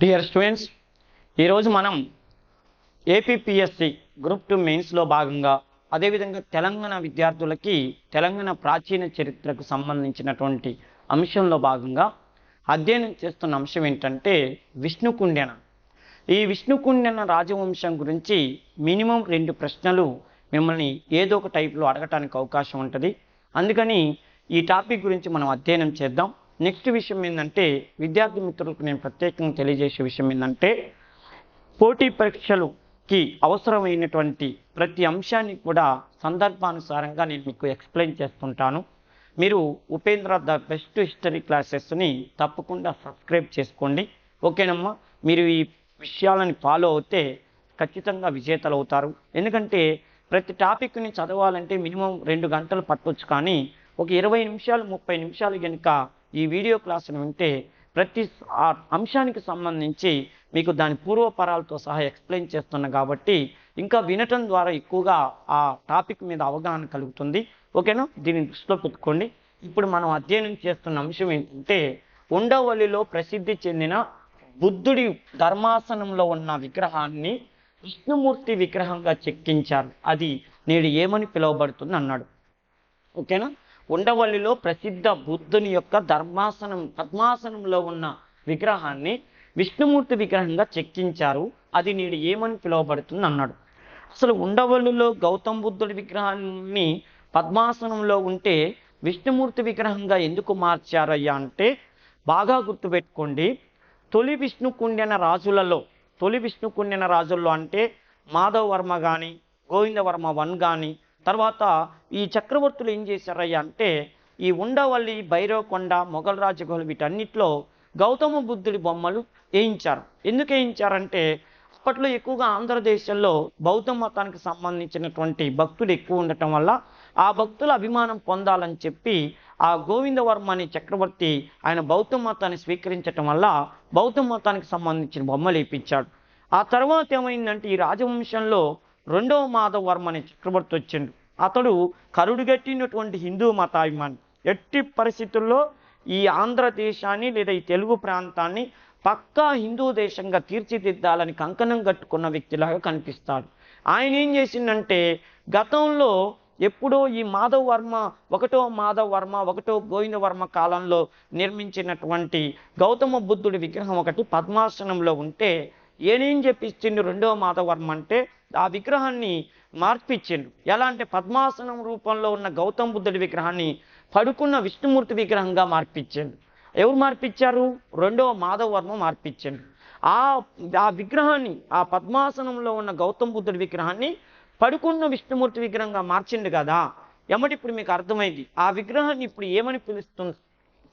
Dear students ఈరోజు మనం APPSC group two మెయిన్స్లో భాగంగా అదేవిధంగా తెలంగాణ విద్యార్థులకి తెలంగాణ ప్రాచీన చరిత్రకు సంబంధించినటువంటి అంశంలో భాగంగా అధ్యయనం చేస్తున్న అంశం ఏంటంటే విష్ణుకుండెన. ఈ విష్ణుకుండెన రాజవంశం గురించి మినిమం రెండు ప్రశ్నలు మిమ్మల్ని ఏదో ఒక టైప్లో అడగటానికి అవకాశం ఉంటుంది. అందుకని ఈ టాపిక్ గురించి మనం అధ్యయనం చేద్దాం. నెక్స్ట్ విషయం ఏంటంటే విద్యార్థి మిత్రులకు నేను ప్రత్యేకంగా తెలియజేసే విషయం ఏంటంటే పోటీ పరీక్షలుకి అవసరమైనటువంటి ప్రతి అంశాన్ని కూడా సందర్భానుసారంగా నేను మీకు ఎక్స్ప్లెయిన్ చేస్తుంటాను. మీరు ఉపేంద్ర ద బెస్ట్ హిస్టరీ క్లాసెస్ని తప్పకుండా సబ్స్క్రైబ్ చేసుకోండి. ఓకేనమ్మా? మీరు ఈ విషయాలని ఫాలో అవుతే ఖచ్చితంగా విజేతలు అవుతారు ఎందుకంటే ప్రతి టాపిక్ని చదవాలంటే మినిమం రెండు గంటలు పట్టవచ్చు కానీ ఒక ఇరవై నిమిషాలు ముప్పై నిమిషాలు కనుక ఈ వీడియో క్లాసును వింటే ప్రతి ఆ అంశానికి సంబంధించి మీకు దాని పూర్వపరాలతో సహా ఎక్స్ప్లెయిన్ చేస్తున్నా కాబట్టి ఇంకా వినటం ద్వారా ఎక్కువగా ఆ టాపిక్ మీద అవగాహన కలుగుతుంది. ఓకేనా? దీన్ని దృష్టిలో పెట్టుకోండి. ఇప్పుడు మనం అధ్యయనం చేస్తున్న అంశం ఏంటంటే ఉండవల్లిలో ప్రసిద్ధి చెందిన బుద్ధుడి ధర్మాసనంలో ఉన్న విగ్రహాన్ని విష్ణుమూర్తి విగ్రహంగా చెక్కించారు. అది నేడు ఏమని పిలువబడుతుంది అన్నాడు ఓకేనా? ఉండవల్లిలో ప్రసిద్ధ బుద్ధుని యొక్క ధర్మాసనం పద్మాసనంలో ఉన్న విగ్రహాన్ని విష్ణుమూర్తి విగ్రహంగా చెక్కించారు. అది నేడు ఏమని పిలువబడుతుంది అన్నాడు. అసలు ఉండవల్లిలో గౌతమ్ బుద్ధుడి విగ్రహాన్ని పద్మాసనంలో ఉంటే విష్ణుమూర్తి విగ్రహంగా ఎందుకు మార్చారయ్యా అంటే బాగా గుర్తుపెట్టుకోండి. తొలి విష్ణుకుండిన రాజులలో తొలి విష్ణుకుండిన రాజుల్లో అంటే మాధవ వర్మ కానీ గోవిందవర్మ వన్ కానీ తర్వాత ఈ చక్రవర్తులు ఏం చేశారయ్యా అంటే ఈ ఉండవల్లి భైరవకొండ మొఘల్ రాజగుహలు వీటన్నిటిలో గౌతమ బుద్ధుడి బొమ్మలు వేయించారు. ఎందుకు వేయించారంటే అప్పట్లో ఎక్కువగా ఆంధ్రదేశంలో బౌద్ధ మతానికి సంబంధించినటువంటి భక్తులు ఎక్కువ ఉండటం వల్ల ఆ భక్తుల అభిమానం పొందాలని చెప్పి ఆ గోవిందవర్మ అనే చక్రవర్తి ఆయన బౌద్ధ మతాన్ని స్వీకరించటం వల్ల బౌద్ధ మతానికి సంబంధించిన బొమ్మలు వేయించాడు. ఆ తర్వాత ఏమైందంటే ఈ రాజవంశంలో రెండవ మాధవ వర్మ అనే చక్రవర్తి వచ్చిండు. అతడు కరుడుగట్టినటువంటి హిందూ మతాభిమాని. ఎట్టి పరిస్థితుల్లో ఈ ఆంధ్రదేశాన్ని లేదా ఈ తెలుగు ప్రాంతాన్ని పక్కా హిందూ దేశంగా తీర్చిదిద్దాలని కంకణం కట్టుకున్న వ్యక్తిలాగా కనిపిస్తాడు. ఆయన ఏం చేసిందంటే గతంలో ఎప్పుడో ఈ మాధవ్ వర్మ ఒకటో మాధవ్ వర్మ ఒకటో గోవింద వర్మ కాలంలో నిర్మించినటువంటి గౌతమ బుద్ధుడి విగ్రహం ఒకటి పద్మాసనంలో ఉంటే ఏనేం చెప్పిస్తుంది రెండో మాధవ వర్మ అంటే ఆ విగ్రహాన్ని మార్పిచ్చిండు ఎలా అంటే పద్మాసనం రూపంలో ఉన్న గౌతమ బుద్ధుడి విగ్రహాన్ని పడుకున్న విష్ణుమూర్తి విగ్రహంగా మార్పిచ్చిండు ఎవరు మార్పిచ్చారు? రెండవ మాధవ వర్మ మార్పిచ్చిండు ఆ ఆ విగ్రహాన్ని ఆ పద్మాసనంలో ఉన్న గౌతమ బుద్ధుడి విగ్రహాన్ని పడుకున్న విష్ణుమూర్తి విగ్రహంగా మార్చిండు కదా? ఎమ్మటి ఇప్పుడు మీకు అర్థమైంది. ఆ విగ్రహాన్ని ఇప్పుడు ఏమని పిలుస్తు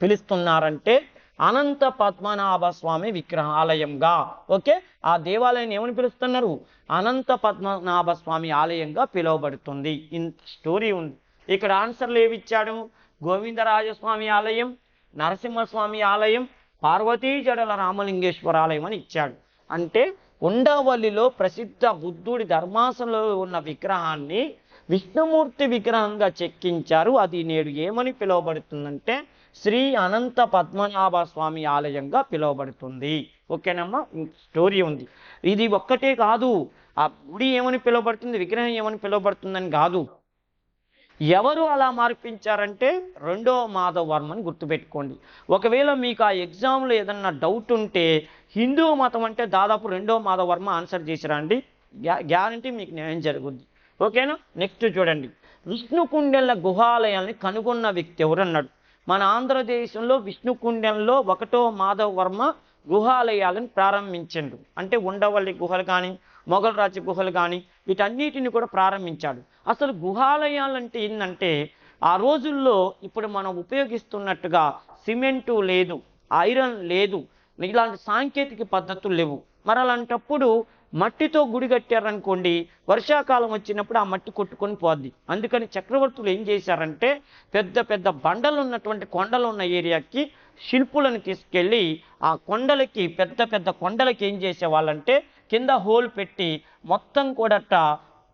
పిలుస్తున్నారంటే అనంత పద్మనాభ స్వామి విగ్రహాలయంగా ఓకే? ఆ దేవాలయాన్ని ఏమని పిలుస్తున్నారు? అనంత పద్మనాభ స్వామి ఆలయంగా పిలువబడుతుంది. ఇన్ స్టోరీ ఉంది. ఇక్కడ ఆన్సర్లు ఏవి ఇచ్చాడు గోవిందరాజస్వామి ఆలయం నరసింహస్వామి ఆలయం పార్వతీ జడల రామలింగేశ్వర ఆలయం అని ఇచ్చాడు. అంటే ఉండవల్లిలో ప్రసిద్ధ బుద్ధుడి ధర్మాసనంలో ఉన్న విగ్రహాన్ని విష్ణుమూర్తి విగ్రహంగా చెక్కించారు. అది నేడు ఏమని పిలువబడుతుందంటే శ్రీ అనంత పద్మనాభ స్వామి ఆలయంగా పిలువబడుతుంది. ఓకేనమ్మా? స్టోరీ ఉంది. ఇది ఒక్కటే కాదు. ఆ గుడి ఏమని పిలువబడుతుంది? విగ్రహం ఏమని పిలువబడుతుందని కాదు. ఎవరు అలా మార్పించారంటే రెండో మాధవ్ వర్మని గుర్తుపెట్టుకోండి. ఒకవేళ మీకు ఆ ఎగ్జామ్లో ఏదన్నా డౌట్ ఉంటే హిందూ మతం అంటే దాదాపు రెండో మాధవ్ వర్మ ఆన్సర్ చేసిరండి గ్యా గ్యారంటీ మీకు న్యాయం జరుగుద్ది. ఓకేనా? నెక్స్ట్ చూడండి. విష్ణుకుండెల గుహాలయాల్ని కనుగొన్న వ్యక్తి ఎవరన్నాడు? మన ఆంధ్రదేశంలో విష్ణుకుండెంలో ఒకటో మాధవ వర్మ గుహాలయాలను ప్రారంభించండు. అంటే ఉండవల్లి గుహలు కానీ మొఘల్ రాజు గుహలు కానీ వీటన్నిటిని కూడా ప్రారంభించాడు. అసలు గుహాలయాలంటే ఏంటంటే ఆ రోజుల్లో ఇప్పుడు మనం ఉపయోగిస్తున్నట్టుగా సిమెంటు లేదు ఐరన్ లేదు ఇలాంటి సాంకేతిక పద్ధతులు లేవు. మరి అలాంటప్పుడు మట్టితో గుడి కట్టారనుకోండి వర్షాకాలం వచ్చినప్పుడు ఆ మట్టి కొట్టుకొని పోద్ది. అందుకని చక్రవర్తులు ఏం చేశారంటే పెద్ద పెద్ద బండలు ఉన్నటువంటి కొండలు ఉన్న ఏరియాకి శిల్పులను తీసుకెళ్ళి ఆ కొండలకి పెద్ద పెద్ద కొండలకి ఏం చేసేవాళ్ళంటే కింద హోల్ పెట్టి మొత్తం కూడా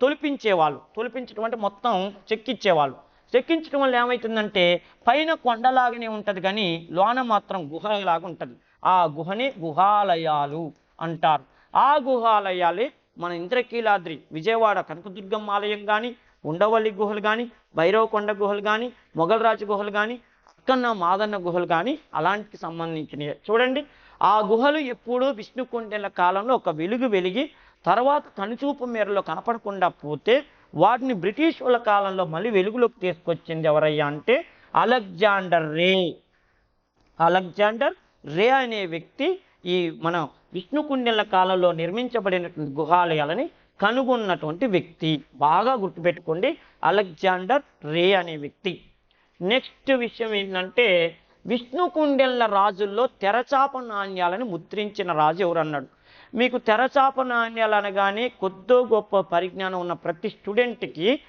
తొలిపించేవాళ్ళు. తొలిపించడం అంటే మొత్తం చెక్కిచ్చేవాళ్ళు. చెక్కించడం వల్ల ఏమవుతుందంటే పైన కొండలాగానే ఉంటుంది కానీ లోన మాత్రం గుహలాగా ఉంటుంది ఆ గుహనే గుహాలయాలు అంటారు. ఆ గుహాలయాలే మన ఇంద్రకీలాద్రి విజయవాడ కనకదుర్గం ఆలయం కానీ ఉండవల్లి గుహలు కానీ భైరవకొండ గుహలు కానీ మొఘలరాజు గుహలు కానీ అక్కన్న మాదన్న గుహలు కానీ అలాంటికి సంబంధించినవి చూడండి ఆ గుహలు ఎప్పుడూ విష్ణుకుండెల కాలంలో ఒక వెలుగు వెలిగి తర్వాత కనుచూపు మేరలో కనపడకుండా పోతే వాటిని బ్రిటిష్ వాళ్ళ కాలంలో మళ్ళీ వెలుగులోకి తీసుకొచ్చింది ఎవరయ్యా అంటే అలెగ్జాండర్ రే. అలెగ్జాండర్ రే అనే వ్యక్తి ఈ మన విష్ణుకుండెల కాలంలో నిర్మించబడినటువంటి గుహాలయాలని కనుగొన్నటువంటి వ్యక్తి. బాగా గుర్తుపెట్టుకోండి. అలెగ్జాండర్ రే అనే వ్యక్తి. నెక్స్ట్ విషయం ఏంటంటే విష్ణుకుండెల రాజుల్లో తెరచాప నాణ్యాలను ముద్రించిన రాజు ఎవరన్నాడు? మీకు తెరచాప నాణ్యాలు అనగానే కొద్దో గొప్ప పరిజ్ఞానం ఉన్న ప్రతి స్టూడెంట్కి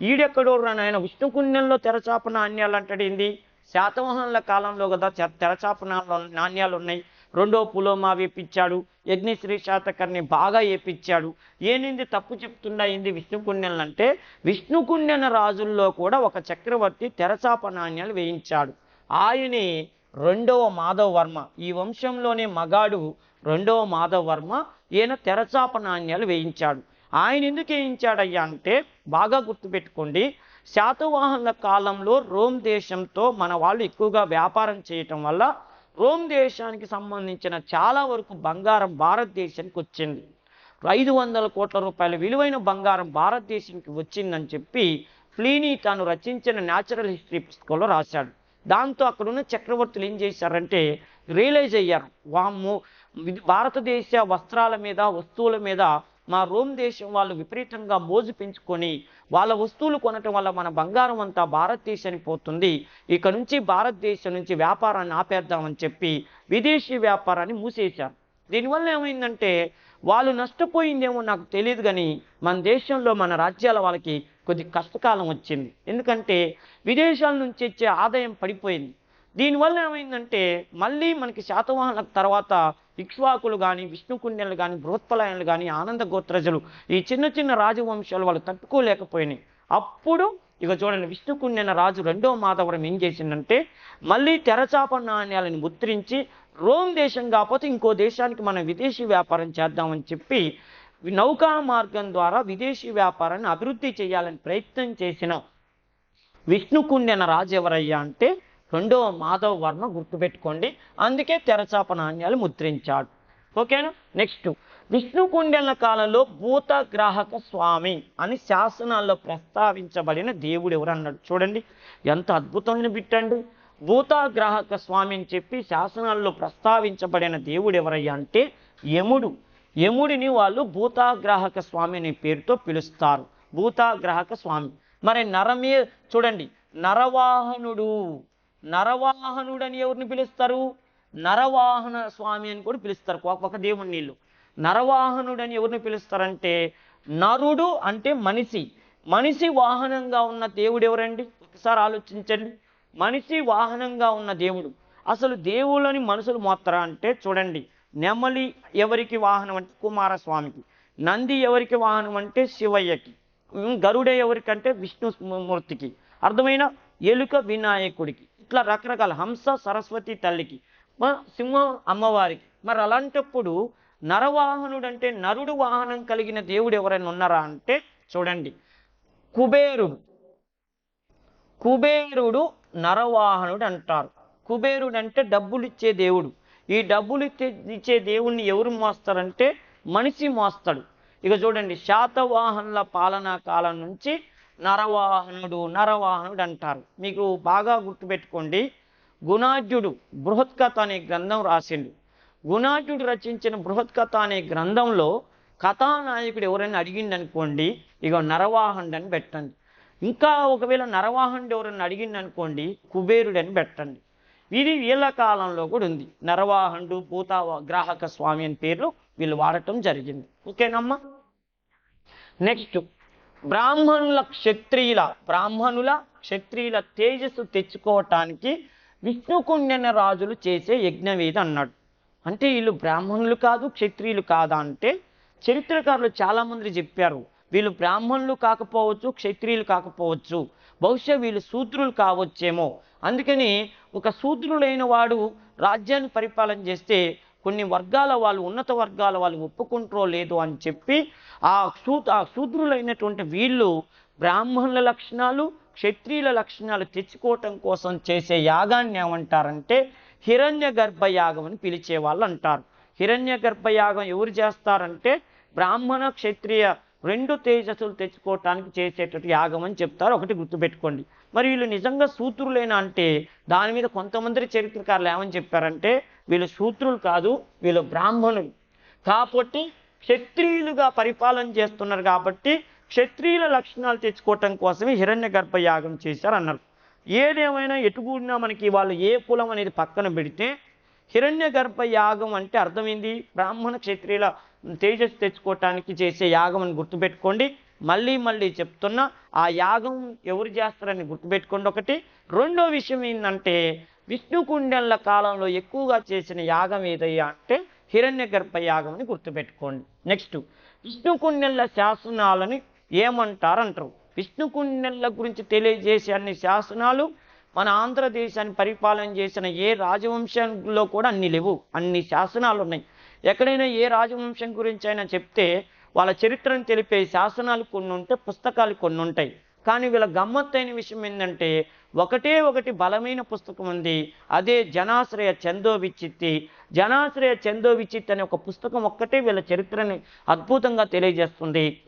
ఈడెక్కడో ఆయన విష్ణుకుండెంలో తెరచాప నాణ్యాలు అంటాడు ఏంది? శాతవాహనుల కాలంలో కదా తెరచాప నా- నాణ్యాలు ఉన్నాయి. రెండో పులోమా వేపించాడు. యజ్ఞశ్రీ శాతకర్ని బాగా వేపించాడు ఏనింది తప్పు చెప్తుండా ఏంది విష్ణుకుండెన్ అంటే విష్ణుకుండెన రాజుల్లో కూడా ఒక చక్రవర్తి తెరచాప నాణ్యాలు వేయించాడు. ఆయనే రెండవ మాధవ వర్మ ఈ వంశంలోనే మగాడు రెండవ మాధవ వర్మ ఈయన తెరచాప నాణ్యాలు వేయించాడు. ఆయన ఎందుకు వేయించాడయ్యా అంటే బాగా గుర్తుపెట్టుకోండి శాతవాహనుల కాలంలో రోమ్ దేశంతో మన వాళ్ళు ఎక్కువగా వ్యాపారం చేయటం వల్ల రోమ్ దేశానికి సంబంధించిన చాలా వరకు బంగారం భారతదేశానికి వచ్చింది. ఐదు వందల కోట్ల రూపాయల విలువైన బంగారం భారతదేశానికి వచ్చిందని చెప్పి ప్లీనీ తాను రచించిన న్యాచురల్ హిస్టరీ పుస్తకంలో రాశాడు. దాంతో అక్కడున్న చక్రవర్తులు ఏం చేశారంటే రియలైజ్ అయ్యారు. వాము భారతదేశ వస్త్రాల మీద వస్తువుల మీద మా రోమ్ దేశం వాళ్ళు విపరీతంగా మోజు పెంచుకొని వాళ్ళ వస్తువులు కొనటం వల్ల మన బంగారం అంతా భారతదేశానికి పోతుంది. ఇక నుంచి భారతదేశం నుంచి వ్యాపారాన్ని ఆపేద్దామని చెప్పి విదేశీ వ్యాపారాన్ని మూసేశారు. దీనివల్ల ఏమైందంటే వాళ్ళు నష్టపోయిందేమో నాకు తెలియదు కానీ మన దేశంలో మన రాజ్యాల వాళ్ళకి కొద్ది కష్టకాలం వచ్చింది. ఎందుకంటే విదేశాల నుంచి వచ్చే ఆదాయం పడిపోయింది. దీనివల్ల ఏమైందంటే మళ్ళీ మనకి శాతవాహన తర్వాత ఇక్ష్వాకులు కానీ విష్ణుకుండెలు కానీ బృహత్పలాయనులు కానీ ఆనంద గోత్రజులు ఈ చిన్న చిన్న రాజవంశాలు వాళ్ళు తట్టుకోలేకపోయినాయి. అప్పుడు ఇక చూడండి విష్ణుకుండెన రాజు రెండో మాధవరం ఏం చేసిందంటే మళ్ళీ తెరచాప నాణ్యాలను ముద్రించి రోమ్ దేశం కాకపోతే ఇంకో దేశానికి మనం విదేశీ వ్యాపారం చేద్దామని చెప్పి నౌకా మార్గం ద్వారా విదేశీ వ్యాపారాన్ని అభివృద్ధి చేయాలని ప్రయత్నం చేసిన విష్ణుకుండెన రాజు ఎవరయ్యా అంటే రెండవ మాధవ వర్మ గుర్తుపెట్టుకోండి. అందుకే తెరచాప నాణ్యాలు ముద్రించాడు. ఓకేనా? నెక్స్ట్. విష్ణుకుండెల కాలంలో భూతగ్రాహక స్వామి అని శాసనాల్లో ప్రస్తావించబడిన దేవుడు ఎవరు అన్నాడు చూడండి. ఎంత అద్భుతమైన బిట్టండి భూతగ్రాహక స్వామి అని చెప్పి శాసనాల్లో ప్రస్తావించబడిన దేవుడు ఎవరయ్యా అంటే యముడు. యముడిని వాళ్ళు భూతాగ్రాహక స్వామి అనే పేరుతో పిలుస్తారు. భూతాగ్రాహక స్వామి. మరి నరమే చూడండి. నరవాహనుడు. నరవాహనుడు అని ఎవరిని పిలుస్తారు? నరవాహన స్వామి అని కూడా పిలుస్తారు. ఒక- దేవుని నీళ్ళు. నరవాహనుడు అని ఎవరిని పిలుస్తారంటే నరుడు అంటే మనిషి. మనిషి వాహనంగా ఉన్న దేవుడు ఎవరండి? ఒకసారి ఆలోచించండి. మనిషి వాహనంగా ఉన్న దేవుడు. అసలు దేవుళ్ళని మనుషులు మోస్తారా అంటే చూడండి. నెమలి ఎవరికి వాహనం అంటే? కుమారస్వామికి. నంది ఎవరికి వాహనం అంటే? శివయ్యకి. గరుడ ఎవరికంటే? విష్ణుమూర్తికి అర్థమైన? ఎలుక వినాయకుడికి. ఇట్లా రకరకాల హంస సరస్వతి తల్లికి సింహ సింహం అమ్మవారికి. మరి అలాంటప్పుడు నరవాహనుడు అంటే నరుడు వాహనం కలిగిన దేవుడు ఎవరైనా ఉన్నారా అంటే చూడండి. కుబేరుడు. కుబేరుడు నరవాహనుడు అంటారు. కుబేరుడు అంటే డబ్బులు ఇచ్చే దేవుడు. ఈ డబ్బులు ఇచ్చే ఇచ్చే దేవుణ్ణి ఎవరు మోస్తారంటే మనిషి మోస్తాడు. ఇక చూడండి శాతవాహనుల పాలనా కాలం నుంచి నరవాహనుడు నరవాహనుడు అంటారు మీకు బాగా గుర్తుపెట్టుకోండి. గుణార్జుడు బృహత్కథ అనే గ్రంథం రాసిండు. గుణార్జుడు రచించిన బృహత్కథ అనే గ్రంథంలో కథానాయకుడు ఎవరైనా అడిగిండు అనుకోండి ఇక నరవాహనుడు అని పెట్టండి. ఇంకా ఒకవేళ నరవాహనుడు ఎవరైనా అడిగిండు అనుకోండి కుబేరుడు అని పెట్టండి. ఇది వీళ్ళ కాలంలో కూడా ఉంది. నరవాహనుడు పూతా గ్రాహక స్వామి అని పేర్లు వీళ్ళు వాడటం జరిగింది. ఓకేనమ్మా? నెక్స్ట్ బ్రాహ్మణుల క్షత్రియుల బ్రాహ్మణుల క్షత్రియుల తేజస్సు తెచ్చుకోవటానికి విష్ణుకుండెన రాజులు చేసే యజ్ఞవేది అన్నాడు. అంటే వీళ్ళు బ్రాహ్మణులు కాదు క్షత్రియులు కాదా అంటే చరిత్రకారులు చాలామంది చెప్పారు. వీళ్ళు బ్రాహ్మణులు కాకపోవచ్చు క్షత్రియులు కాకపోవచ్చు బహుశా వీళ్ళు శూద్రులు కావచ్చేమో. అందుకని ఒక శూద్రులైన వాడు రాజ్యాన్ని పరిపాలన చేస్తే కొన్ని వర్గాల వాళ్ళు ఉన్నత వర్గాల వాళ్ళు ఒప్పుకుంటారో లేదో అని చెప్పి ఆ సూ ఆ శూద్రులైనటువంటి వీళ్ళు బ్రాహ్మణుల లక్షణాలు క్షత్రియుల లక్షణాలు తెచ్చుకోవటం కోసం చేసే యాగాన్ని ఏమంటారంటే హిరణ్య గర్భయాగం అని పిలిచే వాళ్ళు అంటారు. హిరణ్య గర్భయాగం ఎవరు చేస్తారంటే బ్రాహ్మణ క్షత్రియ రెండు తేజస్సులు తెచ్చుకోవటానికి చేసేటట్టు యాగం అని చెప్తారు. ఒకటి గుర్తుపెట్టుకోండి. మరి వీళ్ళు నిజంగా సూత్రులేనా అంటే దాని మీద కొంతమంది చరిత్రకారులు ఏమని చెప్పారంటే వీళ్ళు శూద్రులు కాదు వీళ్ళు బ్రాహ్మణులు. కాబట్టి క్షత్రియులుగా పరిపాలన చేస్తున్నారు కాబట్టి క్షత్రియుల లక్షణాలు తెచ్చుకోవటం కోసమే హిరణ్య గర్భయాగం చేశారు అన్నారు ఏదేమైనా ఎటుకూడినా మనకి వాళ్ళు ఏ కులం అనేది పక్కన పెడితే హిరణ్య గర్భ యాగం అంటే అర్థమైంది. బ్రాహ్మణ క్షత్రియుల తేజస్సు తెచ్చుకోవటానికి చేసే యాగం అని గుర్తుపెట్టుకోండి. మళ్ళీ మళ్ళీ చెప్తున్నా ఆ యాగం ఎవరు చేస్తారని గుర్తుపెట్టుకోండి ఒకటి. రెండో విషయం ఏంటంటే విష్ణుకుండల కాలంలో ఎక్కువగా చేసిన యాగం ఏదయ్యా అంటే హిరణ్య గర్భ యాగం అని గుర్తుపెట్టుకోండి. నెక్స్ట్ విష్ణుకుండల శాసనాలని ఏమంటారంటారు? విష్ణుకుండల గురించి తెలియజేసే అన్ని శాసనాలు మన ఆంధ్రదేశాన్ని పరిపాలన చేసిన ఏ రాజవంశంలో కూడా అన్ని లేవు. అన్ని శాసనాలు ఉన్నాయి. ఎక్కడైనా ఏ రాజవంశం గురించి అయినా చెప్తే వాళ్ళ చరిత్రను తెలిపే శాసనాలు కొన్ని ఉంటే పుస్తకాలు కొన్ని ఉంటాయి. కానీ వీళ్ళ గమ్మత్తైన విషయం ఏంటంటే ఒకటే ఒకటి బలమైన పుస్తకం ఉంది. అదే జనాశ్రయ చందో విచ్చిత్తి. జనాశ్రయ చందో విచ్చిత్ అనే ఒక పుస్తకం ఒక్కటే వీళ్ళ చరిత్రని అద్భుతంగా తెలియజేస్తుంది.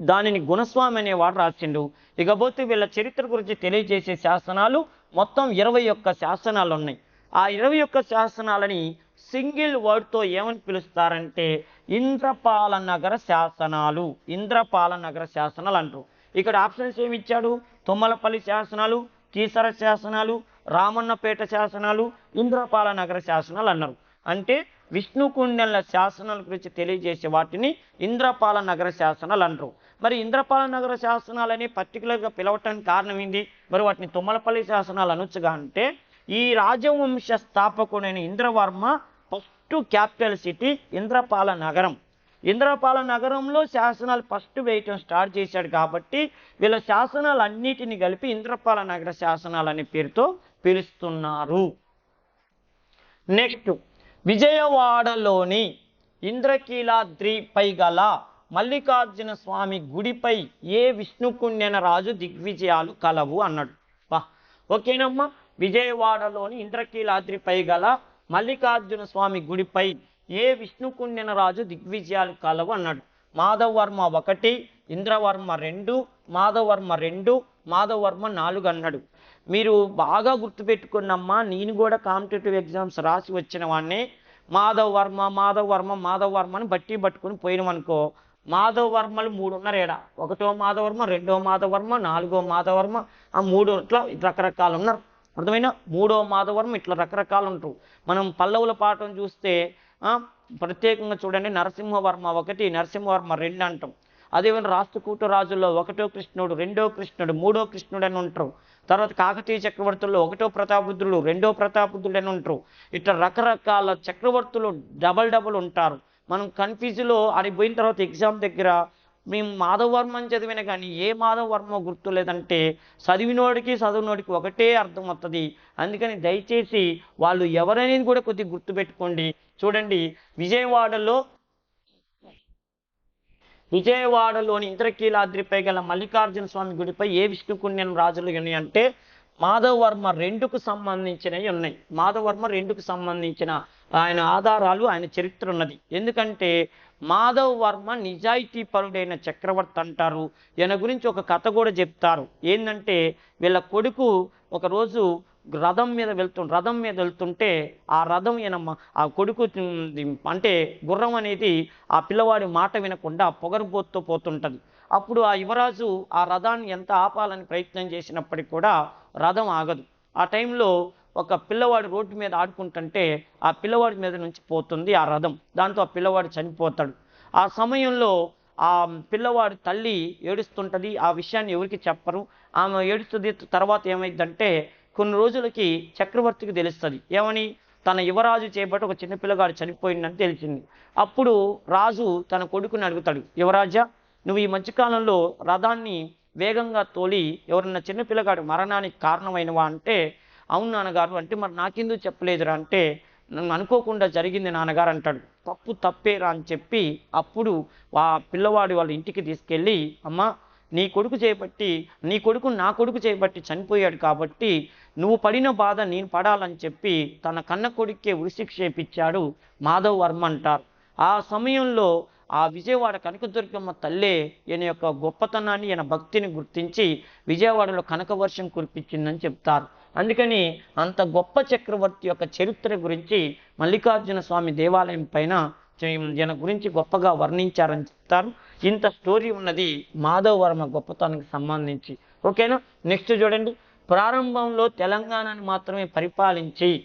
దానిని గుణస్వామి అనేవాడు రాసిండు. ఇకపోతే వీళ్ళ చరిత్ర గురించి తెలియజేసే శాసనాలు మొత్తం ఇరవై ఒక్క శాసనాలు ఉన్నాయి ఆ ఇరవై ఒక్క శాసనాలని సింగిల్ వర్డ్తో ఏమని పిలుస్తారంటే ఇంద్రపాల నగర శాసనాలు. ఇంద్రపాల నగర శాసనాలు అంటారు. ఇక్కడ ఆప్షన్స్ ఏమి ఇచ్చాడు? తుమ్మలపల్లి శాసనాలు కీసర శాసనాలు రామన్నపేట శాసనాలు ఇంద్రపాల నగర శాసనాలు అన్నారు. అంటే విష్ణుకుండెల శాసనాల గురించి తెలియజేసే వాటిని ఇంద్రపాల నగర శాసనాలు అంటారు. మరి ఇంద్రపాల నగర శాసనాలని పర్టికులర్గా పిలవటానికి కారణం ఏంది? మరి వాటిని తుమ్మలపల్లి శాసనాలు అనొచ్చుగా అంటే ఈ రాజవంశ స్థాపకుడైన Indravarma first capital city Indrapala నగరం. ఇంద్రపాల నగరంలో శాసనాలు ఫస్ట్ వేయటం స్టార్ట్ చేశాడు కాబట్టి వీళ్ళ శాసనాలు అన్నిటిని కలిపి ఇంద్రపాల నగర శాసనాలు అనే పేరుతో పిలుస్తున్నారు. నెక్స్ట్ విజయవాడలోని ఇంద్రకీలాద్రిపై గల మల్లికార్జున స్వామి గుడిపై ఏ విష్ణుకుండెన రాజు దిగ్విజయాలు కలవు అన్నాడు. బా ఓకేనమ్మా? విజయవాడలోని ఇంద్రకీలాద్రిపై గల మల్లికార్జున స్వామి గుడిపై ఏ విష్ణుకుండిన రాజు దిగ్విజయాలు కలవు అన్నాడు. మాధవర్మ ఒకటి ఇంద్రవర్మ రెండు మాధవర్మ రెండు మాధవర్మ నాలుగు అన్నాడు. మీరు బాగా గుర్తుపెట్టుకున్నమ్మా నేను కూడా కాంపిటేటివ్ ఎగ్జామ్స్ రాసి వచ్చిన వాడిని మాధవ్ వర్మ మాధవ్ వర్మ మాధవ్ అని బట్టి పట్టుకుని పోయినామనుకో మాధవ్ వర్మలు మూడు ఏడ? ఒకటో మాధవర్మ వర్మ రెండో మాధవ్ వర్మ నాలుగో మాధవర్మ వర్మ ఆ మూడు ఇట్లా రకరకాలు ఉన్నారు అర్థమైనా మూడో మాధవ్ వర్మ ఇట్లా రకరకాలు ఉంటారు మనం పల్లవుల పాఠం చూస్తే ప్రత్యేకంగా చూడండి నరసింహవర్మ ఒకటి నరసింహవర్మ రెండు అంటాం. అదేవిధంగా రాష్ట్రకూట రాజుల్లో ఒకటో కృష్ణుడు రెండో కృష్ణుడు మూడో కృష్ణుడు అని ఉంటారు. తర్వాత కాకతీయ చక్రవర్తుల్లో ఒకటో ప్రతాపరుద్రుడు రెండో ప్రతాపరుద్రుడు అని ఉంటారు. ఇట్లా రకరకాల చక్రవర్తులు డబల్ డబుల్ ఉంటారు. మనం కన్ఫ్యూజ్లో అది పోయిన తర్వాత ఎగ్జామ్ దగ్గర మేము మాధవ వర్మని చదివిన కానీ ఏ మాధవ వర్మ గుర్తు లేదంటే చదివినోడికి చదివినోడికి ఒకటే అర్థం వస్తుంది అందుకని దయచేసి వాళ్ళు ఎవరనేది కూడా కొద్దిగా గుర్తుపెట్టుకోండి. చూడండి విజయవాడలో విజయవాడలోని ఇంద్రకీలాద్రిపై గల మల్లికార్జున స్వామి గుడిపై ఏ విష్ణుకుణ్యం రాజులు అంటే మాధవవర్మ రెండుకు సంబంధించినవి ఉన్నాయి. మాధవవర్మ రెండుకు సంబంధించిన ఆయన ఆధారాలు ఆయన చరిత్ర ఉన్నది. ఎందుకంటే మాధవవర్మ నిజాయితీ పరుడైన చక్రవర్తి అంటారు. ఈయన గురించి ఒక కథ కూడా చెప్తారు. ఏంటంటే వీళ్ళ కొడుకు ఒకరోజు రథం మీద వెళ్తు రథం మీద వెళ్తుంటే ఆ రథం ఈయన ఆ కొడుకు అంటే గుర్రం అనేది ఆ పిల్లవాడి మాట వినకుండా పొగరుబోతూ పోతుంటుంది. అప్పుడు ఆ యువరాజు ఆ రథాన్ని ఎంత ఆపాలని ప్రయత్నం చేసినప్పటికీ కూడా రథం ఆగదు. ఆ టైంలో ఒక పిల్లవాడు రోడ్డు మీద ఆడుకుంటుంటే ఆ పిల్లవాడి మీద నుంచి పోతుంది ఆ రథం. దాంతో ఆ పిల్లవాడు చనిపోతాడు. ఆ సమయంలో ఆ పిల్లవాడి తల్లి ఏడుస్తుంటుంది. ఆ విషయాన్ని ఎవరికి చెప్పరు. ఆమె ఏడుస్తుంది. తర్వాత ఏమైందంటే కొన్ని రోజులకి చక్రవర్తికి తెలుస్తుంది. ఏమని? తన యువరాజు చేపట్టి ఒక చిన్న పిల్లగాడు చనిపోయిందని తెలిసింది. అప్పుడు రాజు తన కొడుకుని అడుగుతాడు. యువరాజా నువ్వు ఈ మధ్యకాలంలో రథాన్ని వేగంగా తోలి ఎవరన్నా చిన్నపిల్లగాడి మరణానికి కారణమైనవా అంటే అవును నాన్నగారు అంటే మరి నాకెందుకు చెప్పలేదురా? అంటే నన్ను అనుకోకుండా జరిగింది నాన్నగారు అంటాడు. తప్పు తప్పేరా? అని చెప్పి అప్పుడు ఆ పిల్లవాడు వాళ్ళ ఇంటికి తీసుకెళ్ళి అమ్మా నీ కొడుకు చేపట్టి నీ కొడుకు నా కొడుకు చేపట్టి చనిపోయాడు కాబట్టి నువ్వు పడిన బాధ నేను పడాలని చెప్పి తన కన్న కొడుక్కే ఉరిశిక్ష చేపించాడు మాధవ్ వర్మ అంటారు. ఆ సమయంలో ఆ విజయవాడ కనకదుర్గమ్మ తల్లే ఈయన యొక్క గొప్పతనాన్ని ఈయన భక్తిని గుర్తించి విజయవాడలో కనక వర్షం కురిపించిందని చెప్తారు. అందుకని అంత గొప్ప చక్రవర్తి యొక్క చరిత్ర గురించి మల్లికార్జున స్వామి దేవాలయం పైన ఈయన గురించి గొప్పగా వర్ణించారని చెప్తారు. ఇంత స్టోరీ ఉన్నది మాధవ వర్మ గొప్పతనానికి సంబంధించి. ఓకేనా? నెక్స్ట్ చూడండి. ప్రారంభంలో తెలంగాణను మాత్రమే పరిపాలించి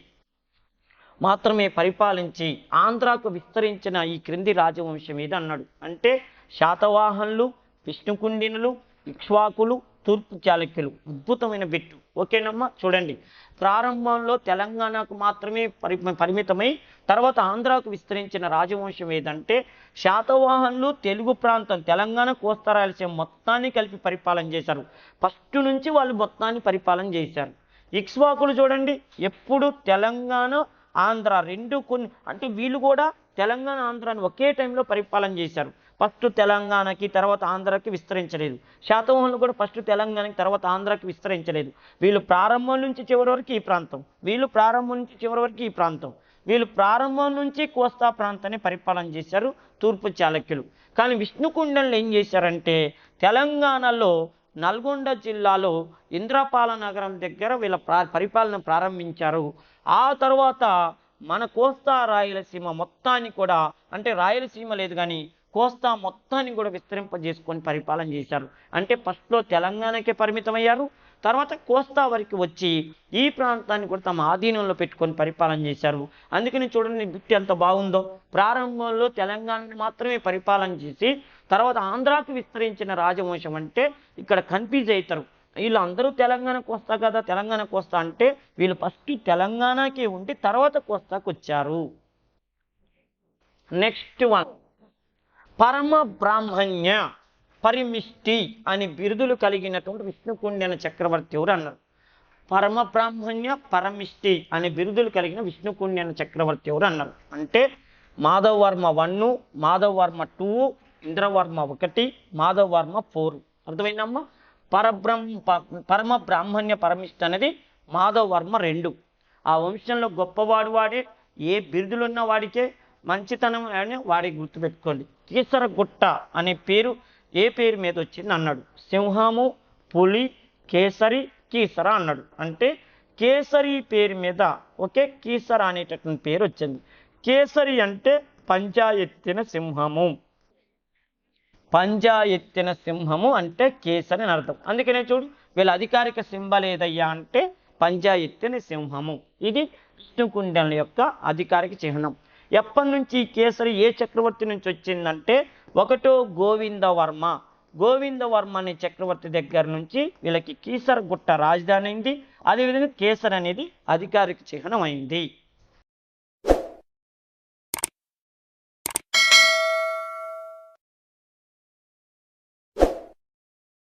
మాత్రమే పరిపాలించి ఆంధ్రాకు విస్తరించిన ఈ క్రింది రాజవంశం ఏది అన్నాడు? అంటే శాతవాహనులు విష్ణుకుండినులు ఇక్ష్వాకులు తూర్పు చాళుక్యులు. అద్భుతమైన బిట్టు. ఓకేనమ్మా? చూడండి. ప్రారంభంలో తెలంగాణకు మాత్రమే పరి పరిమితమై తర్వాత ఆంధ్రాకు విస్తరించిన రాజవంశం ఏదంటే శాతవాహనులు తెలుగు ప్రాంతం తెలంగాణ కోస్తా రాయలసీమ మొత్తాన్ని కలిపి పరిపాలన చేశారు. ఫస్ట్ నుంచి వాళ్ళు మొత్తాన్ని పరిపాలన చేశారు. ఇక్ష్వాకులు చూడండి. ఎప్పుడు తెలంగాణ ఆంధ్ర రెండు కొన్ని అంటే వీళ్ళు కూడా తెలంగాణ ఆంధ్రాని ఒకే టైంలో పరిపాలన చేశారు. ఫస్ట్ తెలంగాణకి తర్వాత ఆంధ్రాకి విస్తరించలేదు. శాతవాహనులు కూడా ఫస్ట్ తెలంగాణకి తర్వాత ఆంధ్రాకి విస్తరించలేదు. వీళ్ళు ప్రారంభం నుంచి చివరి వరకు ఈ ప్రాంతం. వీళ్ళు ప్రారంభం నుంచి చివరి వరకు ఈ ప్రాంతం. వీళ్ళు ప్రారంభం నుంచి కోస్తా ప్రాంతాన్ని పరిపాలన చేశారు తూర్పు చాళుక్యులు. కానీ విష్ణుకుండంలో ఏం చేశారంటే తెలంగాణలో నల్గొండ జిల్లాలో ఇంద్రపాల నగరం దగ్గర వీళ్ళ ప్రా పరిపాలన ప్రారంభించారు. ఆ తర్వాత మన కోస్తా రాయలసీమ మొత్తాన్ని కూడా అంటే రాయలసీమ లేదు కానీ కోస్తా మొత్తాన్ని కూడా విస్తరింపజేసుకొని పరిపాలన చేశారు. అంటే ఫస్ట్లో తెలంగాణకే పరిమితమయ్యారు. తర్వాత కోస్తా వరకు వచ్చి ఈ ప్రాంతాన్ని కూడా తమ ఆధీనంలో పెట్టుకొని పరిపాలన చేశారు. అందుకని చూడండి బిట్టి ఎంత బాగుందో. ప్రారంభంలో తెలంగాణని మాత్రమే పరిపాలన చేసి తర్వాత ఆంధ్రాకు విస్తరించిన రాజవంశం అంటే ఇక్కడ కన్ఫ్యూజ్ అవుతారు. వీళ్ళు అందరూ వస్తా కదా తెలంగాణకు వస్తా అంటే వీళ్ళు ఫస్ట్ తెలంగాణకి ఉండి తర్వాత కోస్తాకు వచ్చారు. Next one. పరమ బ్రాహ్మణ్య పరిమిష్టి అని బిరుదులు కలిగినటువంటి విష్ణుకుండెన చక్రవర్తి ఎవరు అన్నారు? పరమ బ్రాహ్మణ్య పరమిష్టి అనే బిరుదులు కలిగిన విష్ణుకుండెన చక్రవర్తి ఎవరు అన్నారు? అంటే మాధవ్ వర్మ వన్ మాధవ్ వర్మ టూ ఇంద్రవర్మ ఒకటి మాధవ్ వర్మ ఫోర్. అర్థమైందమ్మా? పరబ్రహ్మ పరమ బ్రాహ్మణ్య పరమిష్టి అనేది మాధవ్ వర్మ రెండు. ఆ వంశంలో గొప్పవాడు వాడే ఏ బిరుదులున్న వాడికే మంచితనం అని వాడికి గుర్తుపెట్టుకోండి. కీసర గుట్ట అనే పేరు ఏ పేరు మీద వచ్చింది అన్నాడు. సింహము పులి కేసరి కీసర అన్నాడు. అంటే కేసరి పేరు మీద ఒకే కీసర అనేటటువంటి పేరు వచ్చింది. కేసరి అంటే పంచాయత్తిన సింహము. పంజా ఎత్తిన సింహము అంటే కేసరి అని అర్థం. అందుకనే చూడు వీళ్ళ అధికారిక సింబల్ ఏదయ్యా అంటే పంజా ఎత్తిన సింహము. ఇది విష్ణుకుండల యొక్క అధికారిక చిహ్నం. ఎప్పటి నుంచి ఈ కేసరి ఏ చక్రవర్తి నుంచి వచ్చిందంటే ఒకటో గోవిందవర్మ. గోవిందవర్మ అనే చక్రవర్తి దగ్గర నుంచి వీళ్ళకి కీసర గుట్ట రాజధాని అయింది. అదేవిధంగా కేసర్ అనేది అధికారిక చిహ్నం అయింది.